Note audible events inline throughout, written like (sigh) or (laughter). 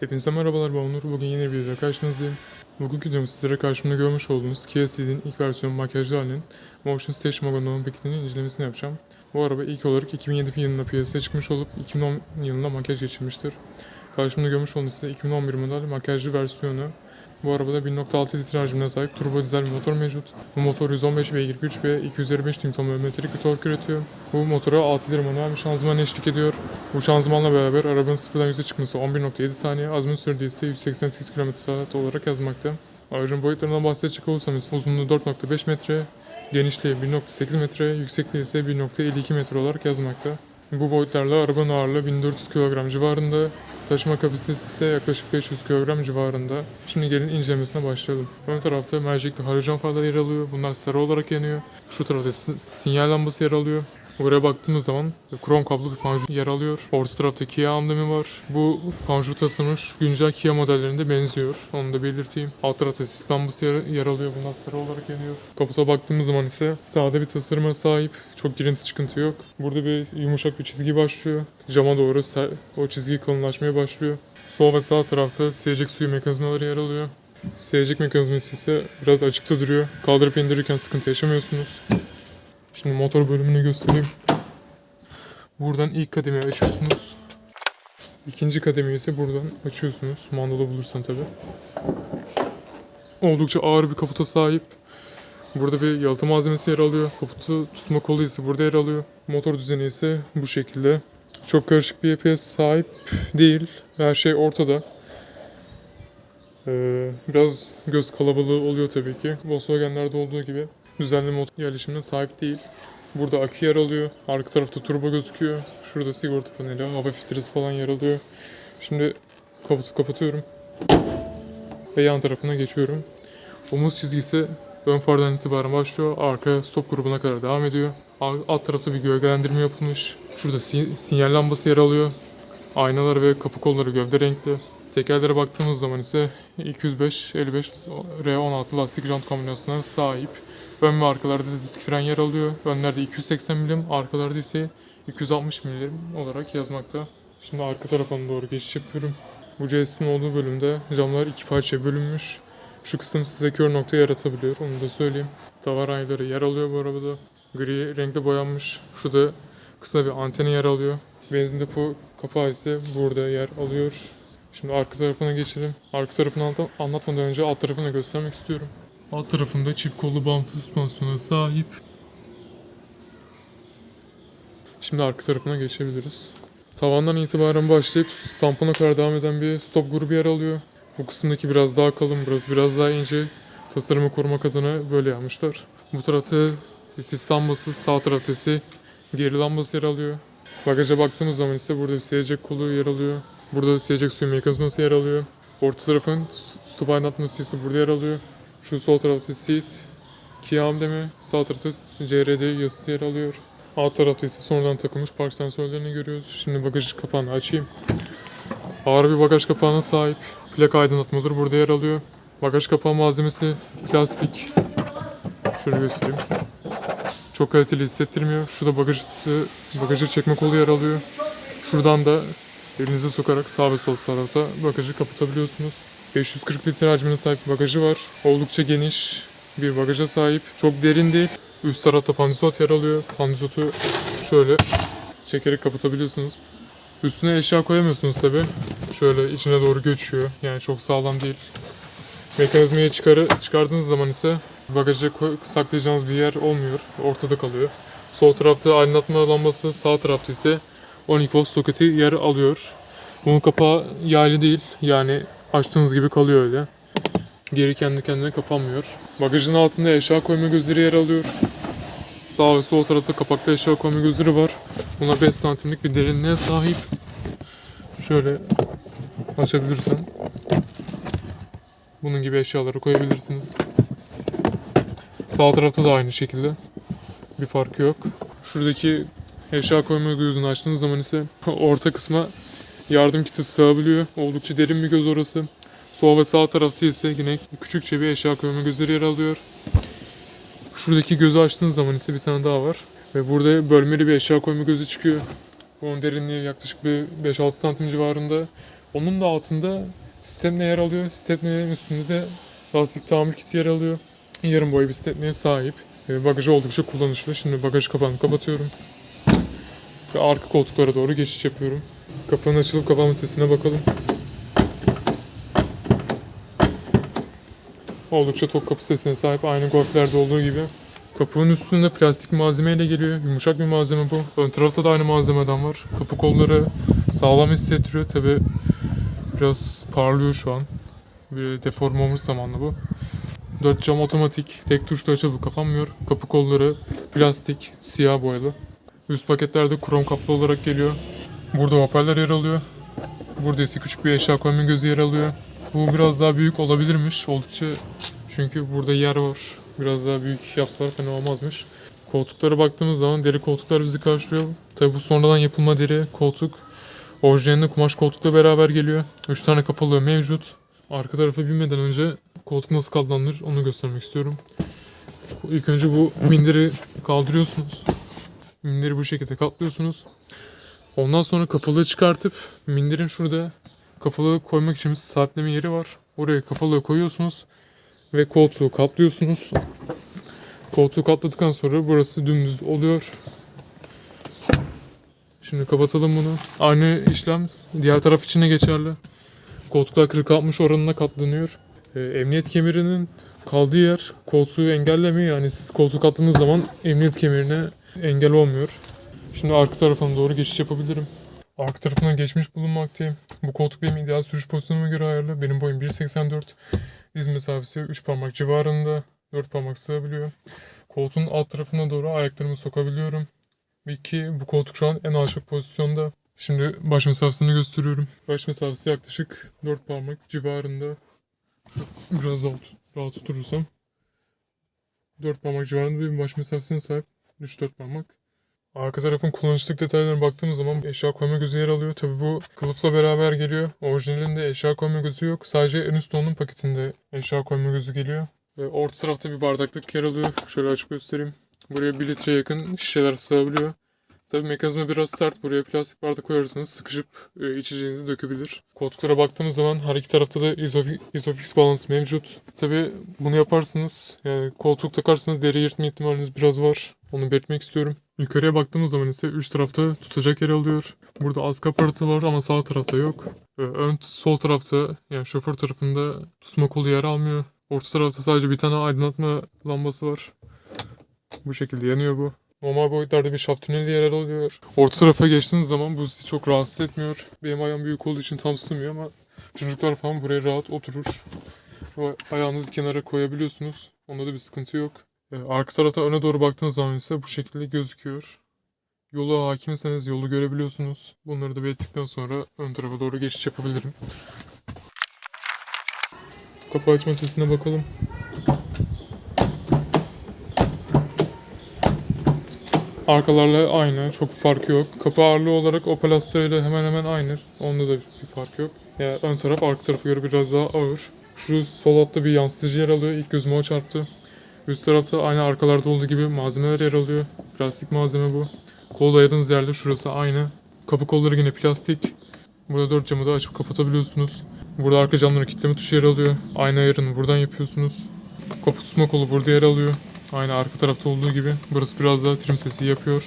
Hepinize merhabalar ben Onur. Bugün yeni bir videoda karşınızdayım. Bugünkü videomda sizlere karşımda görmüş olduğunuz Kia Ceed'in ilk versiyon makyajlı halinin Motion Station Wagon'un paketinin incelemesini yapacağım. Bu araba ilk olarak 2007 yılında piyasaya çıkmış olup 2010 yılında makyaj geçirmiştir. Karşımda görmüş olduğunuz ise 2011 model makyajlı versiyonu. Bu arabada 1.6 litre hacmine sahip turbo dizel bir motor mevcut. Bu motor 115 beygir güç ve 255 Nm metrik bir tork üretiyor. Bu motora 6 ileri manuel bir şanzıman eşlik ediyor. Bu şanzımanla beraber arabanın sıfırdan yüze çıkması 11.7 saniye, azmin sürede ise 188 km/s olarak yazmakta. Aracın boyutlarından bahsedecek olursam ise uzunluğu 4.5 metre, genişliği 1.8 metre, yüksekliği ise 1.52 metre olarak yazmakta. Bu boyutlarla arabanın ağırlığı 1400 kilogram civarında, taşıma kapasitesi ise yaklaşık 500 kilogram civarında. Şimdi gelin incelemesine başlayalım. Ön tarafta mercekli halojen farları yer alıyor. Bunlar sarı olarak yanıyor. Şu tarafta sin- sinyal lambası yer alıyor. Buraya baktığımız zaman krom kaplı bir panjur yer alıyor. Orta tarafta Kia amblemi var. Bu panjur tasarımı güncel Kia modellerinde benziyor. Onu da belirteyim. Alt tarafta sis lambası yer, yer alıyor. Bunlar sarı olarak yanıyor. Kaputa baktığımız zaman ise sade bir tasarıma sahip. Çok girinti çıkıntı yok. Burada bir yumuşak bir çizgi başlıyor. Cama doğru o çizgi kalınlaşmaya başlıyor. Sol ve sağ tarafta silecek suyu mekanizmaları yer alıyor. Silecek mekanizması ise biraz açıkta duruyor. Kaldırıp indirirken sıkıntı yaşamıyorsunuz. Şimdi motor bölümünü göstereyim. Buradan ilk kademeyi açıyorsunuz. İkinci kademeyi ise buradan açıyorsunuz. Mandala bulursan tabi. Oldukça ağır bir kaputa sahip. Burada bir yalıtım malzemesi yer alıyor. Kaputu tutma kolu ise burada yer alıyor. Motor düzeni ise bu şekilde. Çok karışık bir yapıya sahip değil. Her şey ortada. Ee, biraz göz kalabalığı oluyor tabii ki. Volkswagen'lerde olduğu gibi düzenli motor yerleşimine sahip değil. Burada akü yer alıyor. Arka tarafta turbo gözüküyor. Şurada sigorta paneli, hava filtresi falan yer alıyor. Şimdi kaputu kapatıyorum. Ve yan tarafına geçiyorum. Omuz çizgisi ön fardan itibaren başlıyor. Arka stop grubuna kadar devam ediyor. Alt tarafta bir gölgelendirme yapılmış. Şurada si- sinyal lambası yer alıyor. Aynalar ve kapı kolları gövde renkli. Tekerlere baktığımız zaman ise 205 55 R16 lastik jant kombinasyonuna sahip. Ön ve arkalarda da disk fren yer alıyor. Önlerde 280 milim, arkalarda ise 260 milim olarak yazmakta. Şimdi arka tarafına doğru geçiş yapıyorum. Bu CS'nin olduğu bölümde camlar iki parçaya bölünmüş. Şu kısım size kör nokta yaratabiliyor, onu da söyleyeyim. Tavan ayları yer alıyor bu arabada. Gri renkte boyanmış. Şurada kısa bir anteni yer alıyor. Benzin depo kapağı ise burada yer alıyor. Şimdi arka tarafına geçelim. Arka tarafını anlat- anlatmadan önce alt tarafını göstermek istiyorum. Alt tarafında çift kollu bağımsız süspansiyona sahip. Şimdi arka tarafına geçebiliriz. Tavandan itibaren başlayıp tampona kadar devam eden bir stop grubu yer alıyor. Bu kısımdaki biraz daha kalın, burası biraz daha ince. Tasarımı korumak adına böyle yapmışlar. Bu tarafta sis lambası, sağ tarafta ise geri lambası yer alıyor. Bagaja baktığımız zaman ise burada bir silecek kolu yer alıyor. Burada da silecek suyu mekanizması yer alıyor. Orta tarafın stop aydınlatması ise burada yer alıyor. Şu sol tarafta seat, Kia amblemi, sağ tarafta CRD yazısı yer alıyor. Alt tarafta ise sonradan takılmış park sensörlerini görüyoruz. Şimdi bagaj kapağını açayım. Ağır bir bagaj kapağına sahip. Plaka aydınlatmaları burada yer alıyor. Bagaj kapağı malzemesi plastik. Şöyle göstereyim. Çok kaliteli hissettirmiyor. Şurada bagaj, bagajı çekme kolu yer alıyor. Şuradan da elinizi sokarak sağ ve sol tarafta bagajı kapatabiliyorsunuz. 540 litre hacmine sahip bir bagajı var. Oldukça geniş bir bagaja sahip. Çok derin değil. Üst tarafta pandisot yer alıyor. Pandisotu şöyle çekerek kapatabiliyorsunuz. Üstüne eşya koyamıyorsunuz tabi. Şöyle içine doğru göçüyor. Yani çok sağlam değil. Mekanizmayı çıkarı, çıkardığınız zaman ise bagaja saklayacağınız bir yer olmuyor. Ortada kalıyor. Sol tarafta aydınlatma lambası, sağ tarafta ise 12 volt soketi yer alıyor. Bunun kapağı yaylı değil. Yani açtığınız gibi kalıyor öyle. Geri kendi kendine kapanmıyor. Bagajın altında eşya koyma gözleri yer alıyor. Sağ ve sol tarafta kapaklı eşya koyma gözleri var. Buna 5 santimlik bir derinliğe sahip. Şöyle açabilirsem. Bunun gibi eşyaları koyabilirsiniz. Sağ tarafta da aynı şekilde. Bir farkı yok. Şuradaki eşya koyma gözünü açtığınız zaman ise (laughs) orta kısma yardım kiti sığabiliyor. Oldukça derin bir göz orası. Sol ve sağ tarafta ise yine küçükçe bir eşya koyma gözleri yer alıyor. Şuradaki gözü açtığınız zaman ise bir tane daha var. Ve burada bölmeli bir eşya koyma gözü çıkıyor. Onun derinliği yaklaşık bir 5-6 santim civarında. Onun da altında stepne yer alıyor. Stepnelerin üstünde de lastik tamir kiti yer alıyor. Yarım boy bir stepneye sahip. Bagajı oldukça kullanışlı. Şimdi bagaj kapağını kapatıyorum. Ve arka koltuklara doğru geçiş yapıyorum. Kapının açılıp kapanma sesine bakalım. Oldukça tok kapı sesine sahip aynı golflerde olduğu gibi. Kapının üstünde plastik malzemeyle geliyor. Yumuşak bir malzeme bu. Ön tarafta da aynı malzemeden var. Kapı kolları sağlam hissettiriyor. Tabi biraz parlıyor şu an. Bir deforme olmuş zamanla bu. Dört cam otomatik. Tek tuşla açılıp kapanmıyor. Kapı kolları plastik, siyah boyalı. Üst paketlerde krom kaplı olarak geliyor. Burada hoparlör yer alıyor. Burada ise küçük bir eşya koyma gözü yer alıyor. Bu biraz daha büyük olabilirmiş. Oldukça çünkü burada yer var. Biraz daha büyük yapsalar fena olmazmış. Koltuklara baktığımız zaman deri koltuklar bizi karşılıyor. Tabi bu sonradan yapılma deri koltuk. Orijinalinde kumaş koltukla beraber geliyor. 3 tane kapalı mevcut. Arka tarafa binmeden önce koltuk nasıl katlanır onu göstermek istiyorum. İlk önce bu minderi kaldırıyorsunuz. Minderi bu şekilde katlıyorsunuz. Ondan sonra kafalığı çıkartıp minderin şurada kafalığı koymak için sabitleme yeri var. Oraya kafalığı koyuyorsunuz ve koltuğu katlıyorsunuz. Koltuğu katladıktan sonra burası dümdüz oluyor. Şimdi kapatalım bunu. Aynı işlem diğer taraf için de geçerli. Koltuklar 46 oranına katlanıyor. Ee, emniyet kemerinin kaldığı yer koltuğu engellemiyor. Yani siz koltuğu katladığınız zaman emniyet kemerine engel olmuyor. Şimdi arka tarafına doğru geçiş yapabilirim. Arka tarafına geçmiş bulunmaktayım. Bu koltuk benim ideal sürüş pozisyonuma göre ayarlı. Benim boyum 1.84. Diz mesafesi 3 parmak civarında. 4 parmak sığabiliyor. Koltuğun alt tarafına doğru ayaklarımı sokabiliyorum. Ve ki bu koltuk şu an en alçak pozisyonda. Şimdi baş mesafesini gösteriyorum. Baş mesafesi yaklaşık 4 parmak civarında. Biraz daha rahat oturursam. 4 parmak civarında bir baş mesafesine sahip. 3-4 parmak. Arka tarafın kullanışlık detaylarına baktığımız zaman eşya koyma gözü yer alıyor. Tabi bu kılıfla beraber geliyor. Orijinalinde eşya koyma gözü yok. Sadece en üst onun paketinde eşya koyma gözü geliyor. Ve orta tarafta bir bardaklık yer alıyor. Şöyle açık göstereyim. Buraya 1 litreye yakın şişeler sığabiliyor. Tabi mekanizma biraz sert. Buraya plastik bardak koyarsanız sıkışıp e, içeceğinizi dökebilir. Koltuklara baktığımız zaman her iki tarafta da isofi- isofix balans mevcut. Tabi bunu yaparsınız. Yani koltuk takarsanız deri yırtma ihtimaliniz biraz var. Onu belirtmek istiyorum. Yukarıya baktığımız zaman ise üç tarafta tutacak yer alıyor. Burada az aparatı var ama sağ tarafta yok. Ön sol tarafta yani şoför tarafında tutma kolu yer almıyor. Orta tarafta sadece bir tane aydınlatma lambası var. Bu şekilde yanıyor bu. Normal boyutlarda bir şaft tüneli yer alıyor. Orta tarafa geçtiğiniz zaman bu sizi çok rahatsız etmiyor. Benim ayağım büyük olduğu için tam sığmıyor ama çocuklar falan buraya rahat oturur. Ayağınızı kenara koyabiliyorsunuz. Onda da bir sıkıntı yok. Ee, Arka tarafta öne doğru baktığınız zaman ise bu şekilde gözüküyor. Yola hakimseniz yolu görebiliyorsunuz. Bunları da belirttikten sonra ön tarafa doğru geçiş yapabilirim. Kapı açma sesine bakalım. Arkalarla aynı, çok farkı yok. Kapı ağırlığı olarak Opel Astra ile hemen hemen aynı. Onda da bir fark yok. Yani ön taraf arka tarafa göre biraz daha ağır. Şu sol altta bir yansıtıcı yer alıyor. İlk gözüme o çarptı. Üst tarafta aynı arkalarda olduğu gibi malzemeler yer alıyor. Plastik malzeme bu. Kol dayadığınız yerde şurası aynı. Kapı kolları yine plastik. Burada dört camı da açıp kapatabiliyorsunuz. Burada arka camların kilitleme tuşu yer alıyor. Aynı ayarını buradan yapıyorsunuz. Kapı tutma kolu burada yer alıyor. Aynı arka tarafta olduğu gibi. Burası biraz daha trim sesi yapıyor.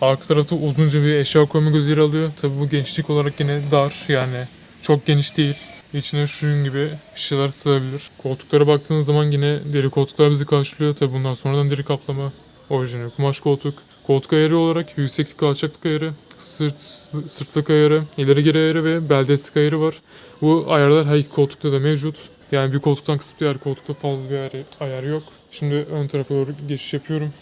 Arka tarafta uzunca bir eşya koyma gözü yer alıyor. Tabi bu genişlik olarak yine dar yani çok geniş değil. İçine şuyun gibi şişeler sığabilir. Koltuklara baktığınız zaman yine deri koltuklar bizi karşılıyor. Tabi bundan sonradan deri kaplama. Orijinal kumaş koltuk. Koltuk ayarı olarak yükseklik alçaklık ayarı, sırt, sırtlık ayarı, ileri geri ayarı ve bel destek ayarı var. Bu ayarlar her iki koltukta da mevcut. Yani bir koltuktan kısıp diğer koltukta fazla bir ayar, ayar yok. Şimdi ön tarafa doğru geçiş yapıyorum.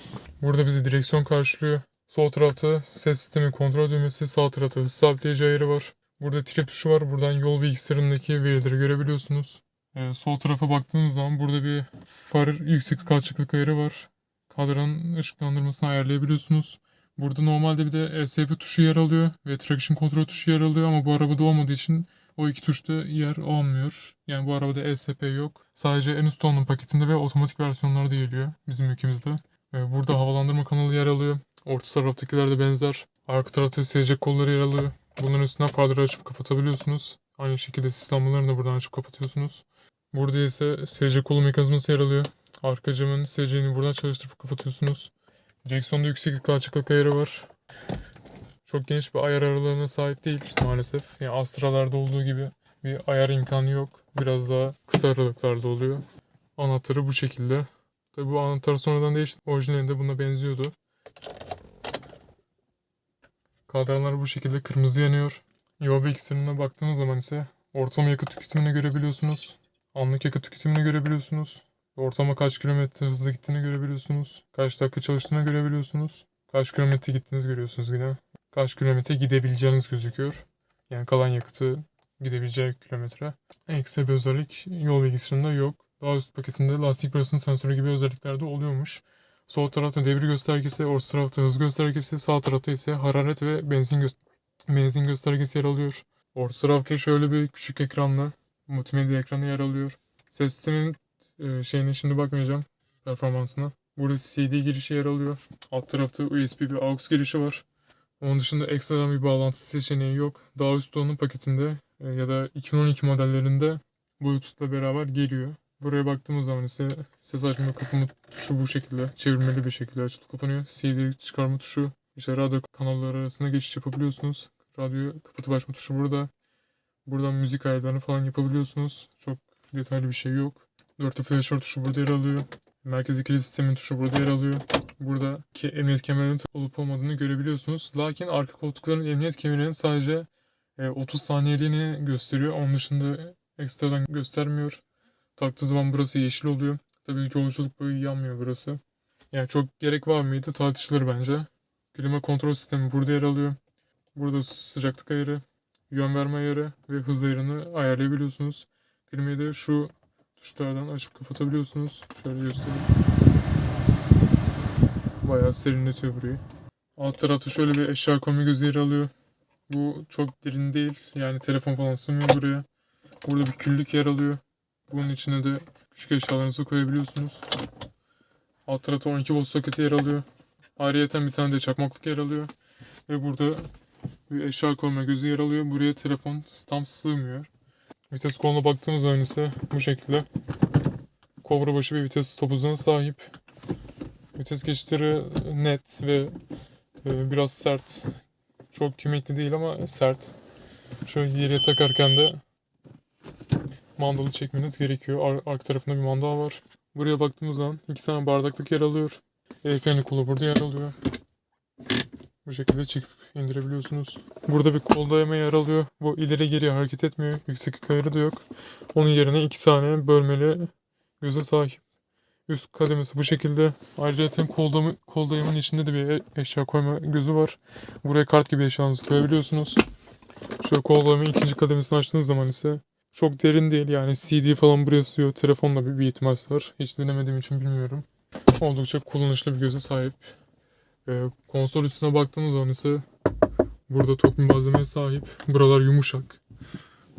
Burada bizi direksiyon karşılıyor. Sol tarafta ses sistemi kontrol düğmesi, sağ tarafta hız sabitleyici ayarı var. Burada trip tuşu var. Buradan yol bilgisayarındaki verileri görebiliyorsunuz. Ee, sol tarafa baktığınız zaman burada bir far yükseklik alçaklık ayarı var. Kadran ışıklandırmasını ayarlayabiliyorsunuz. Burada normalde bir de ESP tuşu yer alıyor ve traction kontrol tuşu yer alıyor ama bu arabada olmadığı için o iki tuşta yer almıyor. Yani bu arabada ESP yok. Sadece en üst tonun paketinde ve otomatik versiyonlarda geliyor bizim ülkemizde. Ee, Burada havalandırma kanalı yer alıyor. Orta taraftakiler de benzer. Arka tarafta silecek kolları yer alıyor. Bunların üstünden farları açıp kapatabiliyorsunuz. Aynı şekilde sis lambalarını da buradan açıp kapatıyorsunuz. Burada ise SC kolu mekanizması yer alıyor. Arka camın SC'ni buradan çalıştırıp kapatıyorsunuz. Direksiyonda yükseklik açıklık ayarı var. Çok geniş bir ayar aralığına sahip değil maalesef. Yani Astra'larda olduğu gibi bir ayar imkanı yok. Biraz daha kısa aralıklarda oluyor. Anahtarı bu şekilde. Tabi bu anahtar sonradan değişti. Orijinalinde buna benziyordu. Kadranlar bu şekilde kırmızı yanıyor. Yob ekstremine baktığınız zaman ise ortalama yakıt tüketimini görebiliyorsunuz. Anlık yakıt tüketimini görebiliyorsunuz. Ortalama kaç kilometre hızlı gittiğini görebiliyorsunuz. Kaç dakika çalıştığını görebiliyorsunuz. Kaç kilometre gittiğinizi görüyorsunuz yine. Kaç kilometre gidebileceğiniz gözüküyor. Yani kalan yakıtı gidebileceği kilometre. Ekstra bir özellik yol bilgisayarında yok. Daha üst paketinde lastik parasının sensörü gibi özellikler de oluyormuş. Sol tarafta devir göstergesi, orta tarafta hız göstergesi, sağ tarafta ise hararet ve benzin, gö- benzin göstergesi yer alıyor. Orta tarafta şöyle bir küçük ekranla multimedya ekranı yer alıyor. Ses sistemin e, şeyine şimdi bakmayacağım performansına. Burada CD girişi yer alıyor. Alt tarafta USB ve AUX girişi var. Onun dışında ekstradan bir bağlantı seçeneği yok. Daha üstte onun paketinde e, ya da 2012 modellerinde Bluetooth'la beraber geliyor. Buraya baktığımız zaman ise ses açma kapama tuşu bu şekilde çevirmeli bir şekilde açılıp kapanıyor. CD çıkarma tuşu, işte radyo kanalları arasında geçiş yapabiliyorsunuz. Radyo kapatıp açma tuşu burada. Buradan müzik ayarlarını falan yapabiliyorsunuz. Çok detaylı bir şey yok. Dörtlü flasher tuşu burada yer alıyor. Merkez ikili sistemin tuşu burada yer alıyor. Burada ki emniyet kemerinin olup olmadığını görebiliyorsunuz. Lakin arka koltukların emniyet kemerinin sadece e, 30 saniyeliğini gösteriyor. Onun dışında ekstradan göstermiyor. Taktığı zaman burası yeşil oluyor. Tabii ki yolculuk boyu yanmıyor burası. Yani çok gerek var mıydı tartışılır bence. Klima kontrol sistemi burada yer alıyor. Burada sıcaklık ayarı, yön verme ayarı ve hız ayarını ayarlayabiliyorsunuz. Klimayı da şu tuşlardan açıp kapatabiliyorsunuz. Şöyle göstereyim. Bayağı serinletiyor burayı. Alt tarafta şöyle bir eşya koyma gözü yer alıyor. Bu çok derin değil. Yani telefon falan sığmıyor buraya. Burada bir küllük yer alıyor. Bunun içine de küçük eşyalarınızı koyabiliyorsunuz. Alt tarafta 12 volt soketi yer alıyor. Ayrıyeten bir tane de çakmaklık yer alıyor. Ve burada bir eşya koyma gözü yer alıyor. Buraya telefon tam sığmıyor. Vites koluna baktığımız zaman ise bu şekilde. Kobra başı bir vites topuzuna sahip. Vites geçişleri net ve e, biraz sert. Çok kemikli değil ama sert. Şöyle yere takarken de mandalı çekmeniz gerekiyor. Ar- arka tarafında bir mandal var. Buraya baktığımız zaman iki tane bardaklık yer alıyor. El kolu burada yer alıyor. Bu şekilde çekip indirebiliyorsunuz. Burada bir kol dayama yer alıyor. Bu ileri geri hareket etmiyor. Yükseklik ayarı da yok. Onun yerine iki tane bölmeli göze sahip. Üst kademesi bu şekilde. Ayrıca kol, dayamın içinde de bir e- eşya koyma gözü var. Buraya kart gibi eşyanızı koyabiliyorsunuz. Şöyle kol dayamın ikinci kademesini açtığınız zaman ise çok derin değil yani CD falan buraya sığıyor. Telefonla bir, bir ihtimal var. Hiç denemediğim için bilmiyorum. Oldukça kullanışlı bir göze sahip. Ee, konsol üstüne baktığımız zaman ise burada tok bir malzemeye sahip. Buralar yumuşak.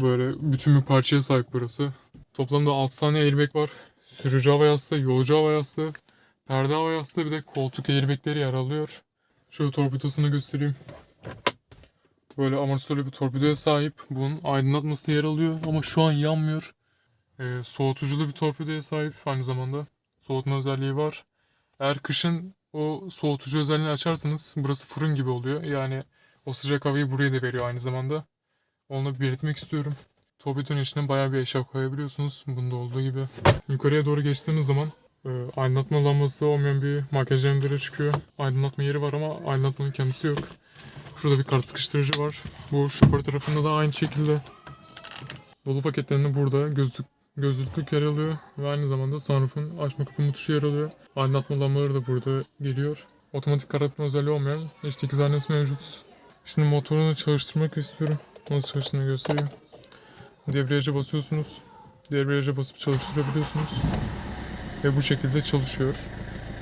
Böyle bütün bir parçaya sahip burası. Toplamda 6 tane airbag var. Sürücü hava yastığı, yolcu hava yastığı, perde hava yastığı bir de koltuk airbagleri yer alıyor. Şöyle torpidosunu göstereyim. Böyle amortisörlü bir torpidoya sahip. Bunun aydınlatması yer alıyor ama şu an yanmıyor. Ee, soğutuculu bir torpidoya sahip aynı zamanda. Soğutma özelliği var. Eğer kışın o soğutucu özelliğini açarsanız burası fırın gibi oluyor. Yani o sıcak havayı buraya da veriyor aynı zamanda. Onu belirtmek istiyorum. Torpidonun içine bayağı bir eşya koyabiliyorsunuz. Bunda olduğu gibi. Yukarıya doğru geçtiğimiz zaman e, aydınlatma lambası olmayan bir makyaj çıkıyor. Aydınlatma yeri var ama aydınlatmanın kendisi yok. Şurada bir kart sıkıştırıcı var. Bu şoför tarafında da aynı şekilde. Dolu paketlerinde burada gözlük gözlüklük yer alıyor ve aynı zamanda sunroof'un açma kapama tuşu yer alıyor. Aydınlatma lambaları da burada geliyor. Otomatik karartma özelliği olmayan HT zanesi mevcut. Şimdi motorunu çalıştırmak istiyorum. Nasıl çalıştığını göstereyim. Debriyaja basıyorsunuz. Debriyaja basıp çalıştırabiliyorsunuz. Ve bu şekilde çalışıyor.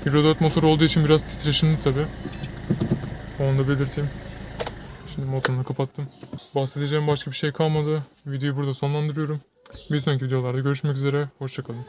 Euro 4 motor olduğu için biraz titreşimli tabi. Onu da belirteyim. Şimdi motorunu kapattım. Bahsedeceğim başka bir şey kalmadı. Videoyu burada sonlandırıyorum. Bir sonraki videolarda görüşmek üzere. Hoşçakalın.